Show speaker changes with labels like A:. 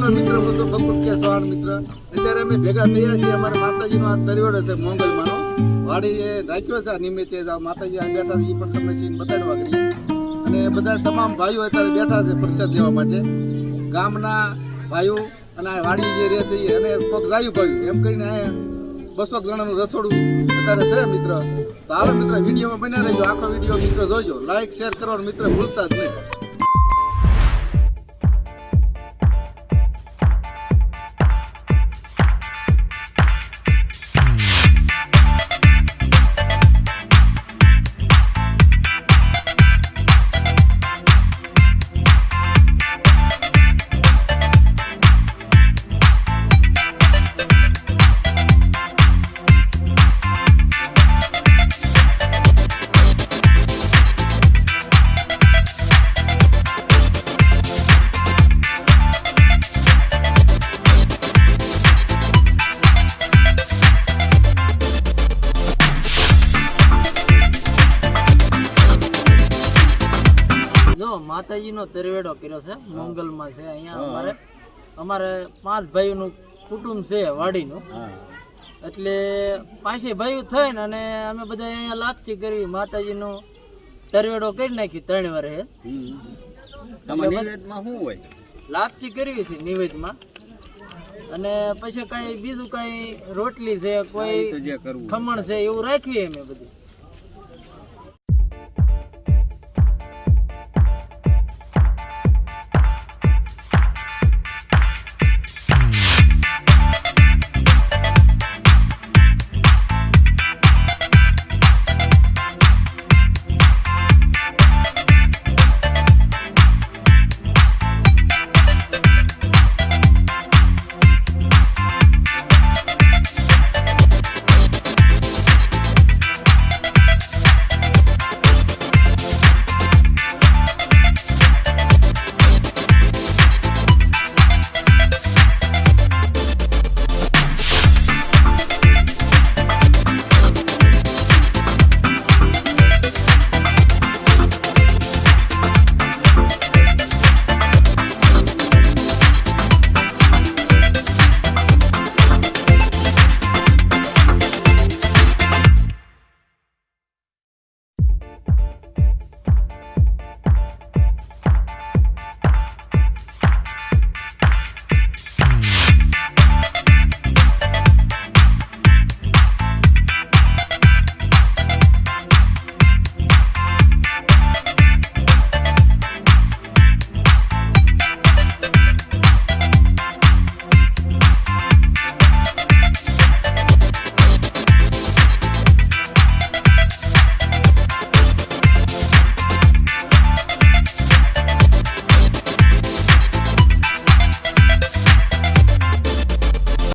A: Hello મિત્ર હું અમે ભેગા થયા છીએ, અમારા માતાજીનો આ તરવેડો છે મોંગલમાંનો વાડી રાખ્યો છે આ નિમિત્તે આ માતાજી આ બેઠા છે એ પણ તમને સીન અને બધા તમામ ભાઈઓ અત્યારે બેઠા છે પ્રસાદ લેવા માટે. ગામના ભાઈઓ અને આ વાડી જે રહે છે એને કોઈક જાયું એમ કરીને બસો જણાનું રસોડું અત્યારે છે મિત્ર. તો હાલો મિત્ર, વિડીયોમાં બન્યા રહેજો. આખો વીડિયો મિત્ર જોજો. લાઈક શેર કરો મિત્ર ભૂલતા જ નહીં.
B: જો માતાજીનો તરવેડો કર્યો છે મોંગલમાં છે. અહીંયા અમારે અમારે પાંચ ભાઈઓનું કુટુંબ છે વાડીનું. એટલે પાંચે ભાઈઓ થઈને અને અમે બધા અહીંયા લાપચી કરી માતાજીનો તરવેડો કરી નાખ્યું ત્રણ વારે
C: નિવેદમાં શું હોય?
B: લાપચી કરવી છે નિવેદમાં. અને પછી કઈ બીજું કઈ રોટલી છે કોઈ ખમણ છે એવું રાખીએ અમે બધું.